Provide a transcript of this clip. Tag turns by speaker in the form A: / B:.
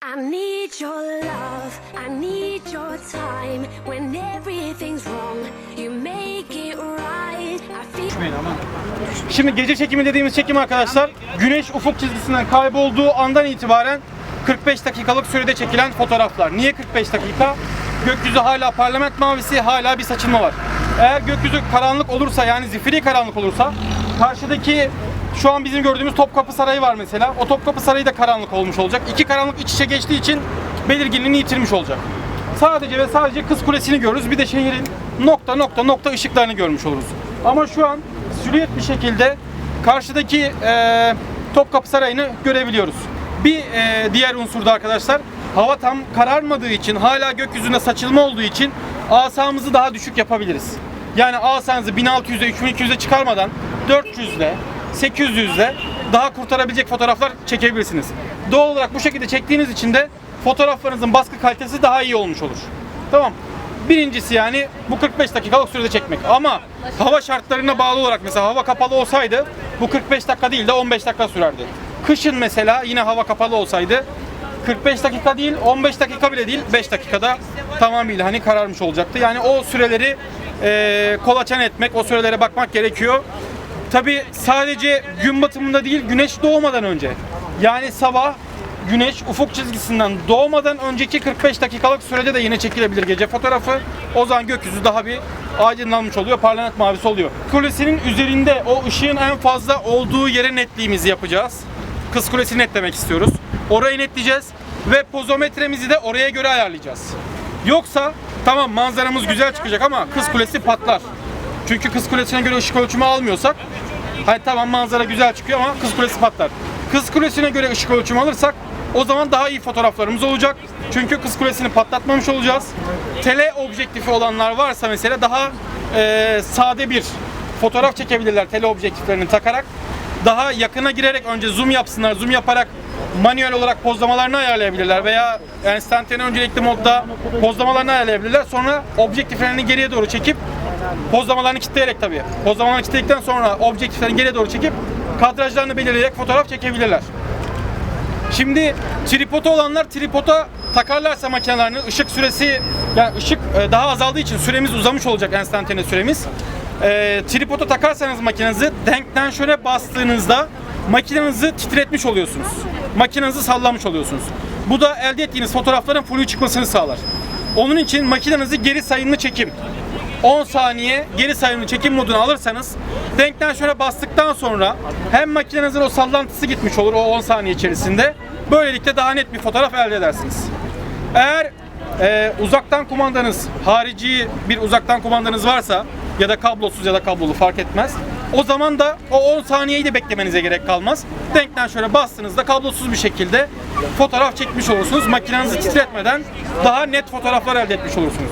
A: I need your love, I need your time. When everything's wrong, you make it right. I.
B: Şimdi gece çekimi dediğimiz çekim arkadaşlar güneş ufuk çizgisinden kaybolduğu andan itibaren 45 dakikalık sürede çekilen fotoğraflar. Niye 45 dakika? Gökyüzü hala parlament mavisi, hala bir saçılma var. Eğer gökyüzü karanlık olursa yani zifiri karanlık olursa karşıdaki şu an bizim gördüğümüz Topkapı Sarayı var mesela. O Topkapı Sarayı da karanlık olmuş olacak. İki karanlık iç içe geçtiği için belirginliğini yitirmiş olacak. Sadece ve sadece Kız Kulesi'ni görürüz. Bir de şehrin nokta nokta nokta ışıklarını görmüş oluruz. Ama şu an süliyet bir şekilde karşıdaki e, Topkapı Sarayı'nı görebiliyoruz. Bir e, diğer unsur da arkadaşlar hava tam kararmadığı için hala gökyüzünde saçılma olduğu için asamızı daha düşük yapabiliriz. Yani asanızı 1600'e 3200'e çıkarmadan 400'le 800'le daha kurtarabilecek fotoğraflar çekebilirsiniz. Doğal olarak bu şekilde çektiğiniz için de fotoğraflarınızın baskı kalitesi daha iyi olmuş olur. Tamam. Birincisi yani bu 45 dakikalık sürede çekmek. Ama hava şartlarına bağlı olarak mesela hava kapalı olsaydı bu 45 dakika değil de 15 dakika sürerdi. Kışın mesela yine hava kapalı olsaydı 45 dakika değil 15 dakika bile değil 5 dakikada tamamıyla hani kararmış olacaktı. Yani o süreleri eee kolaçan etmek, o sürelere bakmak gerekiyor. Tabi sadece gün batımında değil güneş doğmadan önce. Yani sabah güneş ufuk çizgisinden doğmadan önceki 45 dakikalık sürede de yine çekilebilir gece fotoğrafı. O zaman gökyüzü daha bir aydınlanmış oluyor, parlament mavisi oluyor. Kulesinin üzerinde o ışığın en fazla olduğu yere netliğimizi yapacağız. Kız Kulesi'ni netlemek istiyoruz. Orayı netleyeceğiz ve pozometremizi de oraya göre ayarlayacağız. Yoksa tamam manzaramız güzel çıkacak ama Kız Kulesi patlar. Çünkü Kız Kulesi'ne göre ışık ölçümü almıyorsak Hani tamam manzara güzel çıkıyor ama Kız Kulesi patlar. Kız Kulesi'ne göre ışık ölçümü alırsak o zaman daha iyi fotoğraflarımız olacak. Çünkü Kız Kulesi'ni patlatmamış olacağız. Tele objektifi olanlar varsa mesela daha e, sade bir fotoğraf çekebilirler tele objektiflerini takarak. Daha yakına girerek önce zoom yapsınlar. Zoom yaparak manuel olarak pozlamalarını ayarlayabilirler veya enstantane öncelikli modda pozlamalarını ayarlayabilirler. Sonra objektiflerini geriye doğru çekip pozlamalarını kilitleyerek tabii. Pozlamalarını kilitledikten sonra objektiflerini geriye doğru çekip kadrajlarını belirleyerek fotoğraf çekebilirler. Şimdi tripoda olanlar tripoda takarlarsa makinelerini ışık süresi yani ışık e, daha azaldığı için süremiz uzamış olacak enstantane süremiz. E, tripoda takarsanız makinenizi denkten şöyle bastığınızda makinenizi titretmiş oluyorsunuz. Makinenizi sallamış oluyorsunuz. Bu da elde ettiğiniz fotoğrafların flu çıkmasını sağlar. Onun için makinenizi geri sayımlı çekim 10 saniye geri sayımlı çekim moduna alırsanız denkten şöyle bastıktan sonra hem makinenizin o sallantısı gitmiş olur o 10 saniye içerisinde. Böylelikle daha net bir fotoğraf elde edersiniz. Eğer e, uzaktan kumandanız, harici bir uzaktan kumandanız varsa ya da kablosuz ya da kablolu fark etmez. O zaman da o 10 saniyeyi de beklemenize gerek kalmaz. Denkten şöyle bastığınızda kablosuz bir şekilde fotoğraf çekmiş olursunuz. Makinenizi titretmeden daha net fotoğraflar elde etmiş olursunuz.